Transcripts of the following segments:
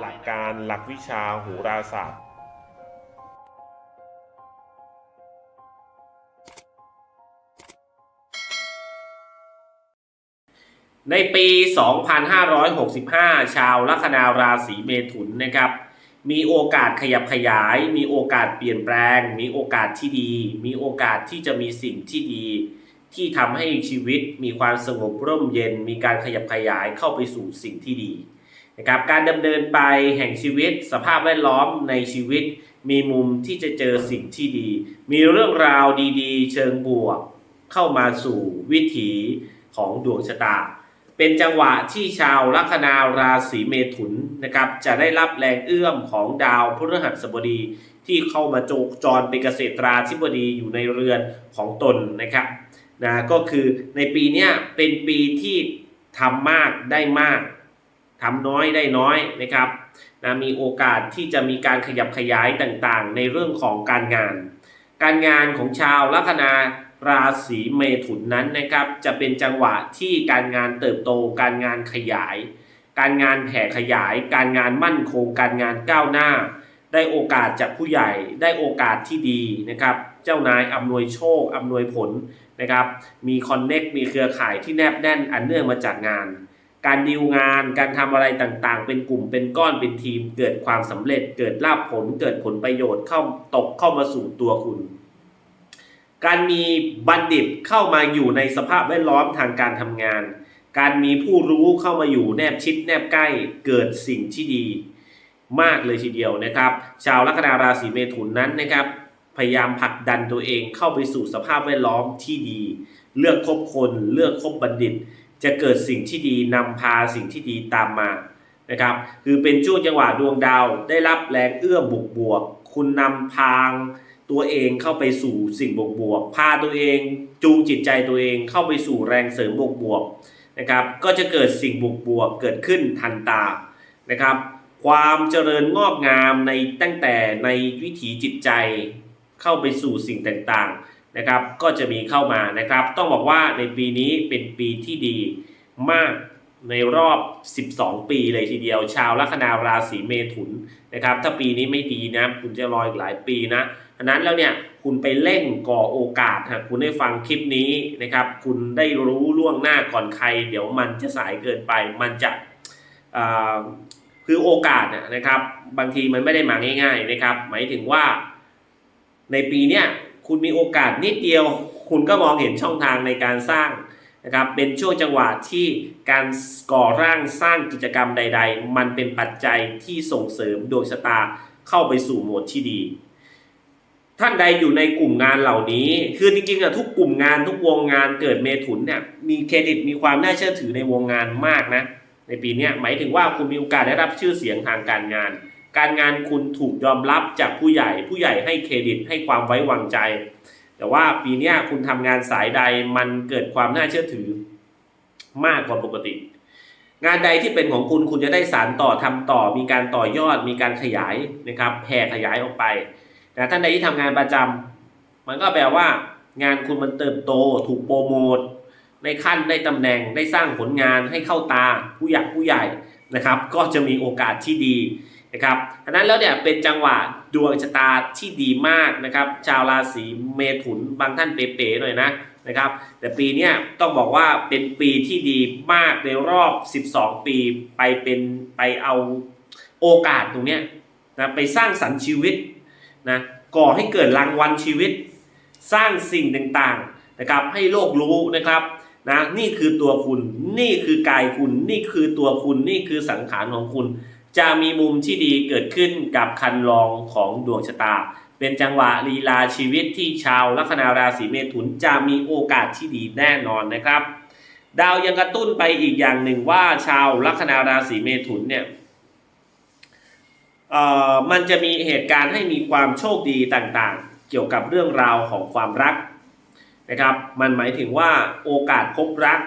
หลักการหลักวิชาโหราศาสตร์ในปี 2565 ชาวลัคนาราศีเมถุนนะครับ มีโอกาสขยับขยาย มีโอกาสเปลี่ยนแปลง มีโอกาสที่ดี มีโอกาสที่จะมีสิ่งที่ดี ที่ทำให้ชีวิตมีความสงบร่มเย็น มีการขยับขยายเข้าไปสู่สิ่งที่ดี นะครับการดำเนินไปแห่งชีวิต สภาพแวดล้อมในชีวิต มีมุมที่จะเจอสิ่งที่ดี มีเรื่องราวดีๆ เชิงบวก เข้ามาสู่วิถีของดวงชะตา เป็นจังหวะที่ชาวลัคนาราศีเมถุนนะครับจะได้รับแรงเอื้อมของดาวพฤหัสบดีที่เข้ามาโจกจรเป็นเกษตราธิบดีอยู่ในเรือนของตนนะครับนะก็คือในปีนี้เป็นปีที่ทำมากได้มาก ทำน้อยได้น้อยนะครับนะมีโอกาสที่จะมีการขยับขยายต่างๆ ในเรื่องของการงาน การงานของชาวลัคนาราศีเมถุนนั้นนะครับจะเป็นจังหวะที่การงานเติบโต การงานขยาย การงานแผ่ขยาย การงานมั่นคง การงานก้าวหน้า ได้โอกาสจากผู้ใหญ่ได้โอกาสที่ดีนะครับเจ้านายอำนวยโชคอำนวยผลนะครับมีคอนเน็กมีเครือข่ายที่แนบแน่นอันเนื่องมาจากงาน การดีลงาน การทำอะไรต่างๆ เป็นกลุ่มเป็นก้อนเป็นทีม เกิดความสำเร็จ เกิดลาภผล เกิดผลประโยชน์เข้าตกเข้ามาสู่ตัวคุณ การมีบัณฑิตเข้ามาอยู่ในสภาพแวดล้อมทางการทำงาน การมีผู้รู้เข้ามาอยู่แนบชิดแนบใกล้ เกิดสิ่งที่ดีมากเลยทีเดียวนะครับ ชาวลัคนาราศีเมถุนนั้นนะครับ พยายามผลักดันตัวเองเข้าไปสู่สภาพแวดล้อมที่ดี เลือกคบคน เลือกคบบัณฑิต จะเกิดสิ่งที่ดีนำพาสิ่งที่ดีตามมานะครับ คือเป็นช่วงจังหวะดวงดาว ได้รับแรงเอื้อบุกบวก คุณนำพางตัวเองเข้าไปสู่สิ่งบวกบวก พาตัวเองจูงจิตใจตัวเองเข้าไปสู่แรงเสริมบวกบวกนะครับ ก็จะเกิดสิ่งบวกบวกเกิดขึ้นทันตานะครับ ความเจริญงอกงามในตั้งแต่ในวิถีจิตใจ เข้าไปสู่สิ่งต่างๆ นะครับก็จะมีเข้ามานะครับ ต้องบอกว่าในปีนี้เป็นปีที่ดีมากในรอบ 12 ปีเลยทีเดียว ชาวลัคนาราศีเมถุนนะครับ ถ้าปีนี้ไม่ดีนะ คุณจะรออีกหลายปีนะฉะนั้นแล้วเนี่ยคุณไปเร่งก่อโอกาสหากคุณได้ฟังคลิปนี้นะครับ คุณได้รู้ล่วงหน้าก่อนใคร เดี๋ยวมันจะสายเกินไป มันจะคือโอกาสนะครับ บางทีมันไม่ได้มาง่าย ๆนะครับ หมายถึงว่าในปีเนี้ย คุณมีโอกาสนิดเดียว คุณก็มองเห็นช่องทางในการสร้างนะครับเป็นช่วงจังหวะที่การก่อร่างสร้างกิจกรรมใด ๆ มันเป็นปัจจัยที่ส่งเสริมดวงชะตาเข้าไปสู่โหมดที่ดี ท่านใดอยู่ในกลุ่มงานเหล่านี้ คือจริงๆอะทุกกลุ่มงานทุกวงงานเกิดเมถุนเนี่ยมีเครดิตมีความน่าเชื่อถือในวงงานมากนะในปีนี้หมายถึงว่าคุณมีโอกาสได้รับชื่อเสียงทางการงาน การงานคุณถูกยอมรับจากผู้ใหญ่ ผู้ใหญ่ให้เครดิตให้ความไว้วางใจ แต่ว่าปีนี้คุณทำงานสายใดมันเกิดความน่าเชื่อถือมากกว่าปกติ งานใดที่เป็นของคุณคุณจะได้สารต่อทำต่อ มีการต่อยอด มีการขยายนะครับแผ่ขยายออกไปแต่ท่านใดที่ทำงานประจำมันก็แปลว่า งานคุณมันเติบโต ถูกโปรโมทได้ขั้นได้ตำแหน่งได้สร้างผลงานให้เข้าตาผู้ใหญ่ผู้ใหญ่นะครับ ก็จะมีโอกาสที่ดี นะครับฉะนั้นแล้วเนี่ยเป็นจังหวะดวงชะตาที่ดีมากนะครับชาวราศีเมถุนบางท่านเป๋ๆหน่อยนะนะครับแต่ปีนี้ต้องบอกว่าเป็นปีที่ดีมากในรอบ 12 ปีไปเป็นไปเอาโอกาสตรงนี้นะไปสร้างสรรค์ชีวิตนะก่อให้เกิดรางวัลชีวิต สร้างสิ่งต่างๆนะครับให้โลกรู้นะครับนะนี่คือตัวคุณนี่คือกายคุณ นี่คือตัวคุณนี่คือสังขารของคุณ จะมีมุมที่ดีเกิดขึ้นกับคันลองของดวงชะตา เป็นจังหวะลีลาชีวิตที่ชาวลัคนาราศีเมถุนจะมีโอกาสที่ดีแน่นอนนะครับ ดาวยังกระตุ้นไปอีกอย่างหนึ่งว่าชาวลัคนาราศีเมถุนเนี่ยเอ่อมันจะมีเหตุการณ์ให้มีความโชคดีต่างๆ เกี่ยวกับเรื่องราวของความรักนะครับ มันหมายถึงว่าโอกาสพบรัก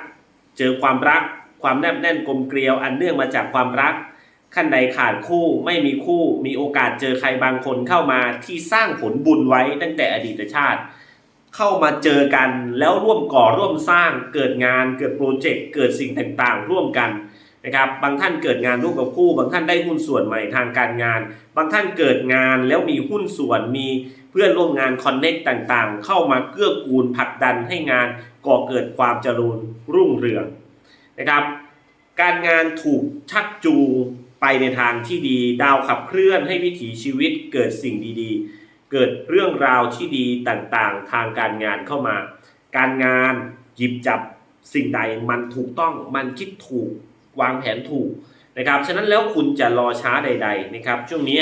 เจอความรัก ความแนบแน่นกลมเกลียวอันเนื่องมาจากความรัก ขั้นใดขาดคู่ไม่มีคู่มีโอกาสเจอใครบางคนเข้ามาที่สร้างผลบุญไว้ตั้งแต่อดีตชาติ เข้ามาเจอกันแล้วร่วมก่อร่วมสร้างเกิดงานเกิดโปรเจกต์เกิดสิ่งต่างๆ ร่วมกันนะครับบางท่านเกิดงานร่วมกับคู่ บางท่านได้หุ้นส่วนใหม่ทางการงาน บางท่านเกิดงานแล้วมีหุ้นส่วนมีเพื่อนร่วมงานคอนเน็กต่างๆ เข้ามาเกื้อกูลผลักดันให้งานก่อเกิดความเจริญรุ่งเรืองนะครับ การงานถูกชักจูง ไปในทางที่ดี ดาวขับเคลื่อนให้วิถีชีวิตเกิดสิ่งดีๆ เกิดเรื่องราวที่ดีต่างๆ ทางการงานเข้ามา การงานหยิบจับสิ่งใดมันถูกต้องมันคิดถูกวางแผนถูกนะครับฉะนั้นแล้วคุณจะรอช้าใด ๆ นะครับ ช่วงนี้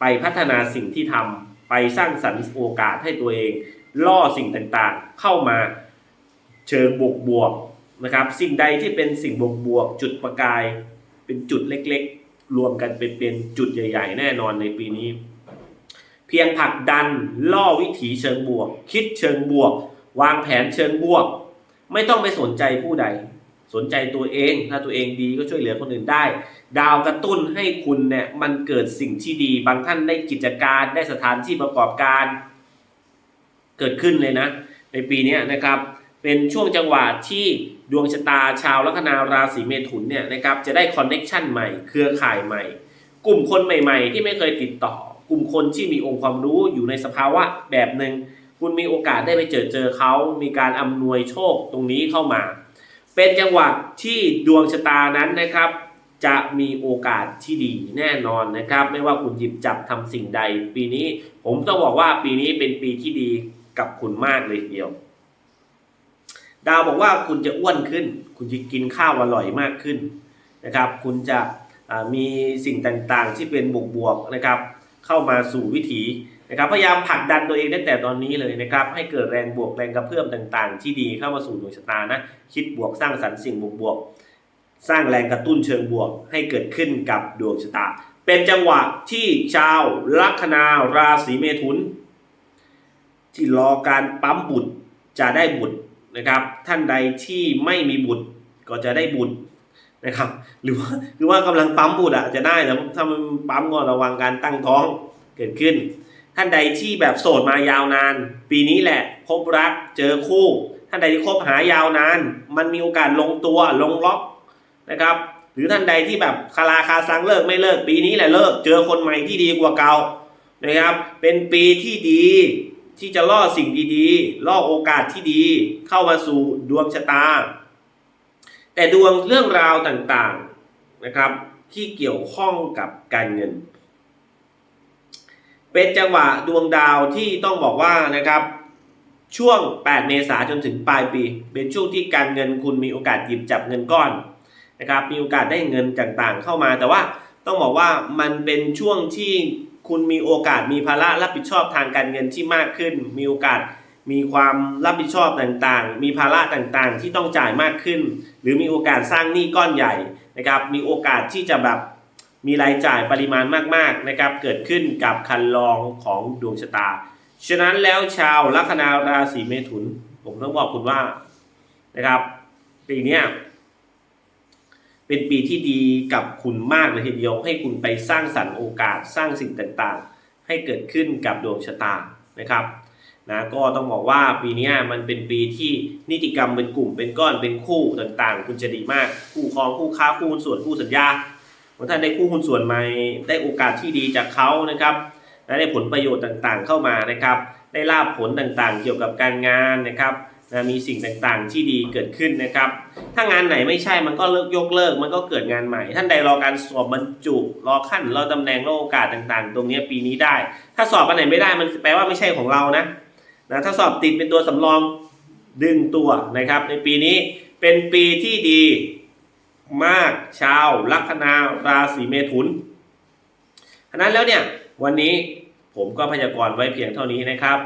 ไปพัฒนาสิ่งที่ทำไปสร้างสรรค์โอกาสให้ตัวเอง ล่อสิ่งต่างๆ เข้ามาเชิงบวกบวกๆนะครับ สิ่งใดที่เป็นสิ่งบวกบวกๆจุดประกาย เป็นจุดเล็กๆ รวมกันเป็นเป็นจุดใหญ่ ๆ แน่นอนในปีนี้ เพียงผลักดันล่อวิถีเชิงบวก คิดเชิงบวก วางแผนเชิงบวก ไม่ต้องไปสนใจผู้ใด สนใจตัวเอง ถ้าตัวเองดีก็ช่วยเหลือคนอื่นได้ ดาวกระตุ้นให้คุณเนี่ยมันเกิดสิ่งที่ดี บางท่านได้กิจการได้สถานที่ประกอบการ เกิดขึ้นเลยนะ ในปีนี้นะครับ เป็นช่วงจังหวะที่ดวงชะตาชาวลัคนาราศีเมถุนเนี่ยนะครับจะได้คอนเน็ชันใหม่ เครือข่ายใหม่ กลุ่มคนใหม่ ๆ ที่ไม่เคยติดต่อ กลุ่มคนที่มีองค์ความรู้อยู่ในสภาวะแบบหนึ่งคุณมีโอกาสได้ไปเจอเจอเขา มีการอำนวยโชคตรงนี้เข้ามา เป็นจังหวะที่ดวงชะตานั้นนะครับ จะมีโอกาสที่ดีแน่นอนนะครับ ไม่ว่าคุณหยิบจับทำสิ่งใด ปีนี้ผมต้องบอกว่าปีนี้เป็นปีที่ดีกับคุณมากเลยทีเดียว ดาวบอกว่าคุณจะอ้วนขึ้น คุณจะกินข้าวอร่อยมากขึ้นนะครับ คุณจะมีสิ่งต่างๆ ที่เป็นบวกๆนะครับ เข้ามาสู่วิถีนะครับ พยายามผลักดันตัวเองตั้งแต่ตอนนี้เลยนะครับ ให้เกิดแรงบวกแรงกระเพื่อมต่างๆ ที่ดีเข้ามาสู่ดวงชะตานะ คิดบวกสร้างสรรค์สิ่งบวกๆ สร้างแรงกระตุ้นเชิงบวก ให้เกิดขึ้นกับดวงชะตา เป็นจังหวะที่ชาวลัคนาราศีเมถุน ที่รอการปั๊มบุตรจะได้บุตร นะครับ ท่านใดที่ไม่มีบุตรก็จะได้บุตรนะครับ หรือว่าหรือว่ากำลังปั๊มบุตรอะจะได้แต่ถ้ามันปั๊มก็ระวังการตั้งท้องเกิดขึ้น ท่านใดที่แบบโสดมายาวนาน ปีนี้แหละพบรักเจอคู่ ท่านใดที่คบหายาวนาน มันมีโอกาสลงตัวลงล็อกนะครับ หรือท่านใดที่แบบคาราคาซังเลิกไม่เลิก ปีนี้แหละเลิก เจอคนใหม่ที่ดีกว่าเก่านะครับ เป็นปีที่ดี ที่จะล่อสิ่งดีๆ ล่อโอกาสที่ดี เข้ามาสู่ดวงชะตา แต่ดวงเรื่องราวต่างๆนะครับ ที่เกี่ยวข้องกับการเงิน เป็นจังหวะดวงดาวที่ต้องบอกว่านะครับ ช่วง 8 เมษายนจนถึงปลายปี เป็นช่วงที่การเงินคุณมีโอกาสหยิบจับเงินก้อนนะครับ มีโอกาสได้เงินต่างๆ เข้ามา แต่ว่าต้องบอกว่ามันเป็นช่วงที่ คุณมีโอกาสมีภาระรับผิดชอบทางการเงินที่มากขึ้น มีโอกาสมีความรับผิดชอบต่างๆ มีภาระต่างๆ ที่ต้องจ่ายมากขึ้น หรือมีโอกาสสร้างหนี้ก้อนใหญ่นะครับ มีโอกาสที่จะแบบมีรายจ่ายปริมาณมากๆนะครับ เกิดขึ้นกับคันลองของดวงชะตา ฉะนั้นแล้วชาวลัคนาราศีเมถุน ผมต้องบอกคุณว่านะครับปีนี้ เป็นปีที่ดีกับคุณมากเลยทีเดียว ให้คุณไปสร้างสรรค์โอกาสสร้างสิ่งต่างๆ ให้เกิดขึ้นกับดวงชะตานะครับนะก็ต้องบอกว่าปีนี้มันเป็นปีที่นิติกรรมเป็นกลุ่มเป็นก้อนเป็นคู่ต่างๆ คุณจะดีมาก คู่ครองคู่ค้าคู่หุ้นส่วนคู่สัญญาบางท่านได้คู่หุ้นส่วนใหม่ได้โอกาสที่ดีจากเขานะครับและได้ผลประโยชน์ต่างๆเข้ามานะครับ ได้ลาบผลต่างๆ เกี่ยวกับการงานนะครับ นะมีสิ่งต่างๆที่ดีเกิดขึ้นนะครับ ถ้างานไหนไม่ใช่มันก็เลิกยกเลิก มันก็เกิดงานใหม่ ท่านใดรอการสอบบรรจุรอขั้นรอตำแหน่งรอโอกาสต่าง ๆ ตรงนี้ปีนี้ได้ ถ้าสอบอันไหนไม่ได้มันแปลว่าไม่ใช่ของเรานะนะถ้าสอบติดเป็นตัวสำรองดึงตัวนะครับ ในปีนี้เป็นปีที่ดีมากชาวลัคนาราศีเมถุนฉะนั้นแล้วเนี่ยวันนี้ผมก็พยากรณ์ไว้เพียงเท่านี้นะครับ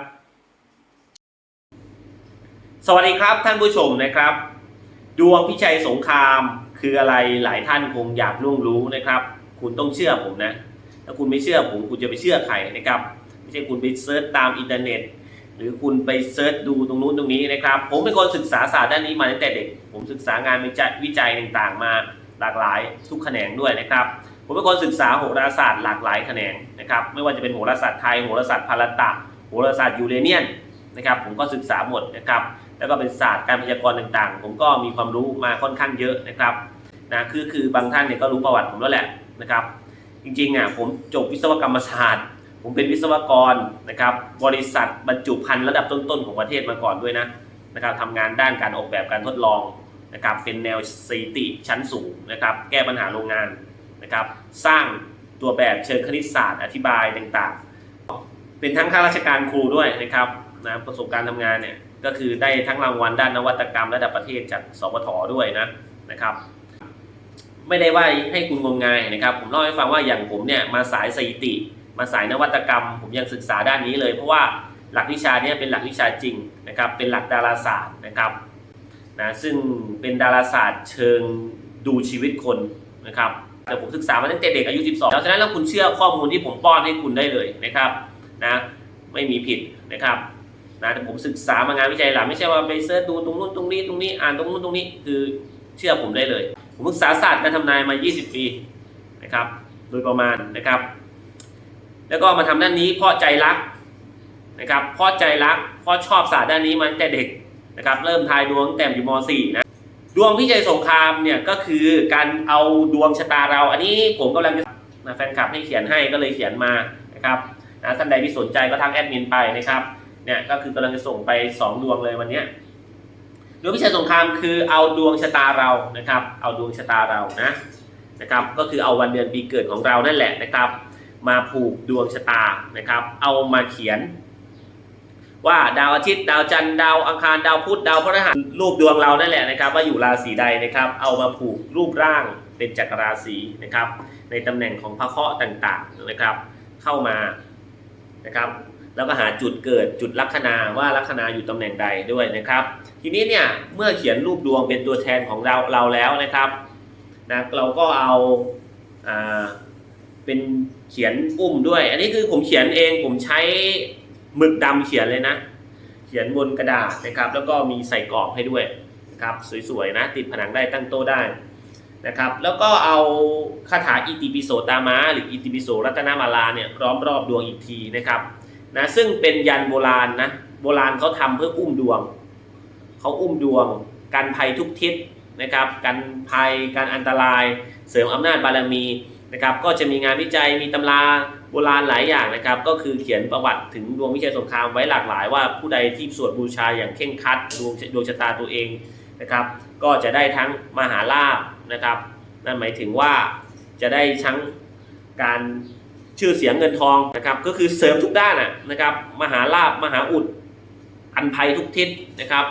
สวัสดีครับท่านผู้ชมนะครับ ดวงพิชัยสงครามคืออะไรหลายท่านคงอยากร่วงรู้นะครับ คุณต้องเชื่อผมนะ ถ้าคุณไม่เชื่อผมคุณจะไปเชื่อใครนะครับ ไม่ใช่คุณไปเซิร์ชตามอินเทอร์เน็ต หรือคุณไปเซิร์ชดูตรงนู้นตรงนี้นะครับ ผมเป็นคนศึกษาศาสตร์ด้านนี้มาตั้งแต่เด็ก ผมศึกษางานวิจัยวิจัยต่างๆ มาหลากหลายทุกแขนงด้วยนะครับ ผมเป็นคนศึกษาโหราศาสตร์หลากหลายแขนงนะครับ ไม่ว่าจะเป็นโหราศาสตร์ไทยโหราศาสตร์พาราตะโหราศาสตร์ยูเรเนียนนะครับ ผมก็ศึกษาหมดนะครับ แล้วก็เป็นศาสตร์การพยากรณ์ต่างๆ ผมก็มีความรู้มาค่อนข้างเยอะนะครับนะคือคือบางท่านเนี่ยก็รู้ประวัติผมแล้วแหละนะครับ จริงๆอะผมจบวิศวกรรมศาสตร์ ผมเป็นวิศวกรนะครับ บริษัทบรรจุภัณฑ์ระดับต้นๆของประเทศมาก่อนด้วยนะนะครับทำงานด้านการออกแบบการทดลองนะครับเป็นแนวสถิติชั้นสูงนะครับ แก้ปัญหาโรงงานนะครับ สร้างตัวแบบเชิงคณิตศาสตร์อธิบายต่างๆ เป็นทั้งข้าราชการครูด้วยนะครับ นะประสบการณ์ทำงานเนี่ยก็คือได้ทั้งรางวัลด้านนวัตกรรมระดับประเทศจากสวทด้วยนะนะครับ ไม่ได้ว่าให้คุณงมงายนะครับ ผมเล่าให้ฟังว่าอย่างผมเนี่ยมาสายสถิติ มาสายนวัตกรรม ผมยังศึกษาด้านนี้เลย เพราะว่าหลักวิชาเนี้เป็นหลักวิชาจริงนะครับ เป็นหลักดาราศาสตร์นะครับนะซึ่งเป็นดาราศาสตร์เชิงดูชีวิตคนนะครับแต่ผมศึกษามาตั้งแต่เด็กอายุ 12แล้วฉะนั้นแล้วคุณเชื่อข้อมูลที่ผมป้อนให้คุณได้เลยนะครับนะไม่มีผิดนะครับ นะแต่ผมศึกษามางานวิจัยหลักไม่ใช่ว่าไปเสิร์ชดูตรงนู้นตรงนี้ตรงนี้อ่านตรงนู้นตรงนี้คือเชื่อผมได้เลย ผมศึกษาศาสตร์การทำนายมา 20 ปีนะครับโดยประมาณนะครับ แล้วก็มาทำด้านนี้เพราะใจรักนะครับเพราะใจรักเพราะชอบศาสตร์ด้านนี้มาตั้งแต่เด็กนะครับเริ่มทายดวงแต่อยู่ม .4 นะดวงพิจัยสงครามเนี่ยก็คือการเอาดวงชะตาเรา อันนี้ผมกำลังจะนะแฟนคลับให้เขียนให้ก็เลยเขียนมานะครับนะท่านใดที่สนใจก็ทักแอดมินไปนะครับ เนี่ยก็คือกำลังจะส่งไป 2 ดวงเลยวันนี้ดวงพิชัยสงครามคือเอาดวงชะตาเรานะครับ เอาดวงชะตาเรานะนะครับ ก็คือเอาวันเดือนปีเกิดของเรานั่นแหละนะครับ มาผูกดวงชะตานะครับ เอามาเขียน ว่าดาวอาทิตย์ดาวจันทร์ดาวอังคารดาวพุธดาวพฤหัสรูปดวงเรานั่นแหละนะครับ ว่าอยู่ราศีใดนะครับ เอามาผูกรูปร่างเป็นจักรราศีนะครับ ในตำแหน่งของพระเคราะห์ต่างๆนะครับ เข้ามา นะครับ แล้วก็หาจุดเกิดจุดลัคนาว่าลัคนาอยู่ตำแหน่งใดด้วยนะครับ ทีนี้เนี่ยเมื่อเขียนรูปดวงเป็นตัวแทนของเราเราแล้วนะครับนะเราก็เอาอ่าเป็นเขียนอุ้มด้วย อันนี้คือผมเขียนเองผมใช้หมึกดำเขียนเลยนะ เขียนบนกระดาษนะครับ แล้วก็มีใส่กรอบให้ด้วยนะครับสวยๆนะ ติดผนังได้ตั้งโต๊ะได้ นะครับ แล้วก็เอาคาถาอิติปิโสตามาหรืออิติปิโสรัตนามาลาเนี่ยล้อมรอบดวงอีกทีนะครับนะซึ่งเป็นยันโบราณนะโบราณเขาทำเพื่ออุ้มดวงเขาอุ้มดวง กันภัยทุกทิศนะครับกันภัยการอันตราย เสริมอำนาจบารมีนะครับก็จะมีงานวิจัยมีตำราโบราณหลายอย่างนะครับ ก็คือเขียนประวัติถึงดวงวิชัยสงครามไว้หลากหลาย ว่าผู้ใดที่สวดบูชาอย่างเข่งคัดดวงดวงชะตาตัวเองนะครับ ก็จะได้ทั้งมหาลาภ นะครับ นั่นหมายถึงว่าจะได้ทั้งการชื่อเสียงเงินทองนะครับ ก็คือเสริมทุกด้านนะครับ มหาลาภมหาอุด อันภัยทุกทิศนะครับ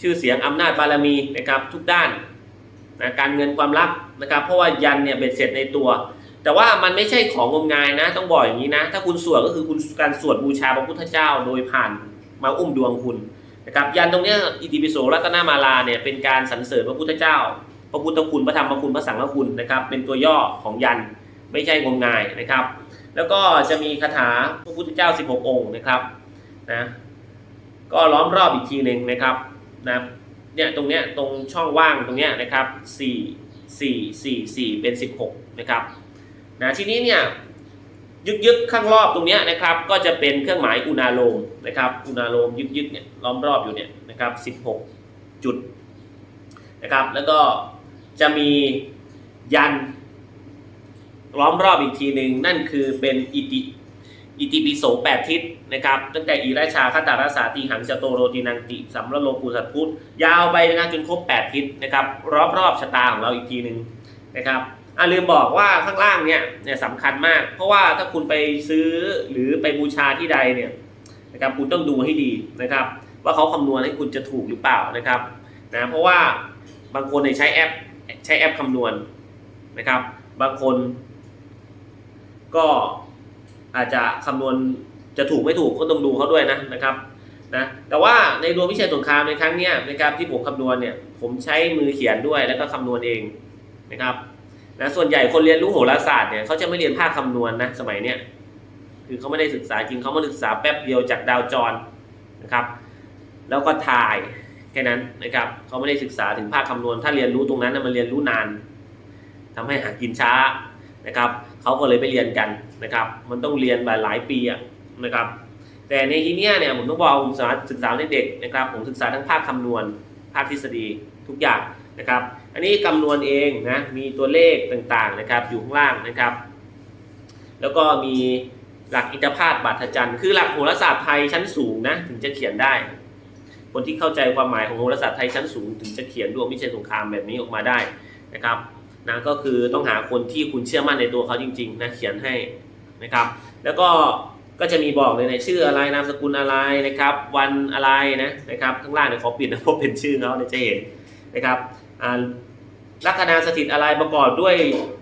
ชื่อเสียงอำนาจบารมีนะครับทุกด้านนะการเงินความรักนะครับ เพราะว่ายันเนี่ยเบ็ดเสร็จในตัว แต่ว่ามันไม่ใช่ของงมงายนะ ต้องบอกอย่างนี้นะ ถ้าคุณสวดก็คือคุณการสวดบูชาพระพุทธเจ้า โดยผ่านมาอุ้มดวงคุณนะครับยันตรงนี้อิติปิโสรัตนามาลาเนี่ยเป็นการสรรเสริญพระพุทธเจ้า พระพุทธคุณพระธรรมคุณพระสังฆคุณนะครับ เป็นตัวย่อของยันไม่ใช่งมงายนะครับ แล้วก็จะมีคาถาพระพุทธเจ้า 16 องค์นะครับนะก็ล้อมรอบอีกทีหนึ่งนะครับนะเนี่ยตรงเนี้ยตรงช่องว่างตรงเนี้ยนะครับ 4 4 4 4 เป็น 16 นะครับนะทีนี้เนี่ยยึกยึกข้างรอบตรงเนี้ยนะครับ ก็จะเป็นเครื่องหมายอุณาโลมนะครับอุณาโลมยึกยึกเนี่ยล้อมรอบอยู่เนี่ยนะครับ 16 จุดนะครับแล้วก็ จะมียันล้อมรอบอีกทีหนึ่งนั่นคือเป็นอิติอิติปิโสแปดทิศนะครับ ตั้งแต่อีราชาคาตาราสาตีหังจโตโรตินังติสัมรโลกุสัตพุทธยาวไปนะจนครบ8ทิศนะครับ รอบรอบชะตาของเราอีกทีหนึ่งนะครับอ่าลืมบอกว่าข้างล่างเนี่ยเนี่ยสำคัญมาก เพราะว่าถ้าคุณไปซื้อหรือไปบูชาที่ใดเนี่ยนะครับคุณต้องดูให้ดีนะครับ ว่าเขาคำนวณให้คุณจะถูกหรือเปล่านะครับนะเพราะว่าบางคนเนี่ยใช้แอป ใช้แอปคำนวณนะครับ บางคน ก็อาจจะคำนวณจะถูกไม่ถูกก็ต้องดูเขาด้วยนะนะครับนะแต่ว่าในดวงวิชัยสงครามในครั้งนี้นะครับที่ผมคำนวณเนี่ยผมใช้มือเขียนด้วยแล้วก็คำนวณเองนะครับนะส่วนใหญ่คนเรียนรู้โหราศาสตร์เนี่ยเขาจะไม่เรียนภาคคำนวณนะสมัยเนี้ยคือเขาไม่ได้ศึกษาจริงเขามาศึกษาแป๊บเดียวจากดาวจรนะครับ แล้วก็ถ่าย แค่นั้นนะครับเขาไม่ได้ศึกษาถึงภาคคำนวณ ถ้าเรียนรู้ตรงนั้นนะมันเรียนรู้นานทำให้หากินช้านะครับเขาก็เลยไปเรียนกันนะครับ มันต้องเรียนหลาหลายปีอะนะครับ แต่ในที่เนี้ยเนี่ยผมต้องบอกผมสามารถศึกษาในเด็กนะครับ ผมศึกษาทั้งภาคคำนวณ ภาคทฤษฎีทุกอย่างนะครับ อันนี้คำนวณเองนะมีตัวเลขต่างๆนะครับ อยู่ข้างล่างนะครับ แล้วก็มีหลักอิทธพาตบัตรจันทร์คือหลักโหราศาสตร์ไทยชั้นสูงนะถึงจะเขียนได้ คนที่เข้าใจความหมายของโหราศาสตร์ไทยชั้นสูงถึงจะเขียนดวงวิชัยสงครามแบบนี้ออกมาได้นะครับนะก็คือต้องหาคนที่คุณเชื่อมั่นในตัวเขาจริงๆนะเขียนให้นะครับ แล้วก็ก็จะมีบอกเลยในชื่ออะไรนามสกุลอะไรนะครับ วันอะไรนะนะครับข้างล่างเนี่ยขอปิดนะเพราะเป็นชื่อเขาเนี่ยจะเห็นนะครับอ่าลัคนาสถิตอะไรประกอบด้วย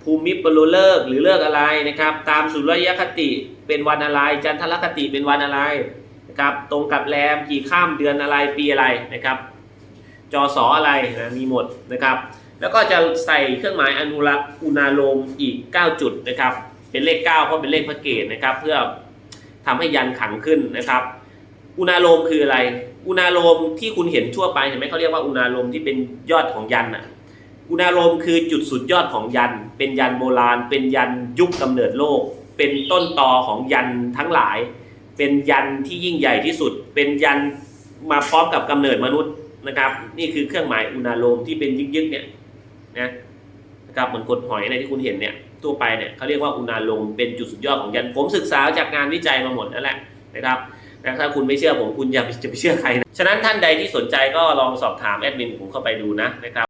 ภูมิปรุเลิกหรือเลิกอะไรนะครับ ตามสุริยคติเป็นวันอะไร จันทรคติเป็นวันอะไร นะครับตรงกับแรมกี่ข้ามเดือนอะไรปีอะไรนะครับ จอสออะไรนะมีหมดนะครับ แล้วก็จะใส่เครื่องหมายอนุรักษ์อุณาโลมอีก 9 จุดนะครับ เป็นเลข 9 เพราะเป็นเลขพระเกตนะครับ เพื่อทำให้ยันขังขึ้นนะครับ อุณาโลมคืออะไร อุณาโลมที่คุณเห็นทั่วไปเห็นไหมเขาเรียกว่าอุณาโลมที่เป็นยอดของยันอะอุณาโลมคือจุดสุดยอดของยัน เป็นยันโบราณ เป็นยันยุคกำเนิดโลก เป็นต้นตอของยันทั้งหลาย เป็นยันที่ยิ่งใหญ่ที่สุด เป็นยันมาพร้อมกับกำเนิดมนุษย์นะครับ นี่คือเครื่องหมายอุณาโลมที่เป็นยึกๆเนี่ยนะนะครับเหมือนกดหอยในที่คุณเห็นเนี่ยทั่วไปเนี่ยเขาเรียกว่าอุณาโลมเป็นจุดสุดยอดของยันผมศึกษาจากงานวิจัยมาหมดนั่นแหละนะครับแต่ถ้าคุณไม่เชื่อผมคุณอย่าจะไปเชื่อใครนะฉะนั้นท่านใดที่สนใจก็ลองสอบถามแอดมินผมเข้าไปดูนะนะครับ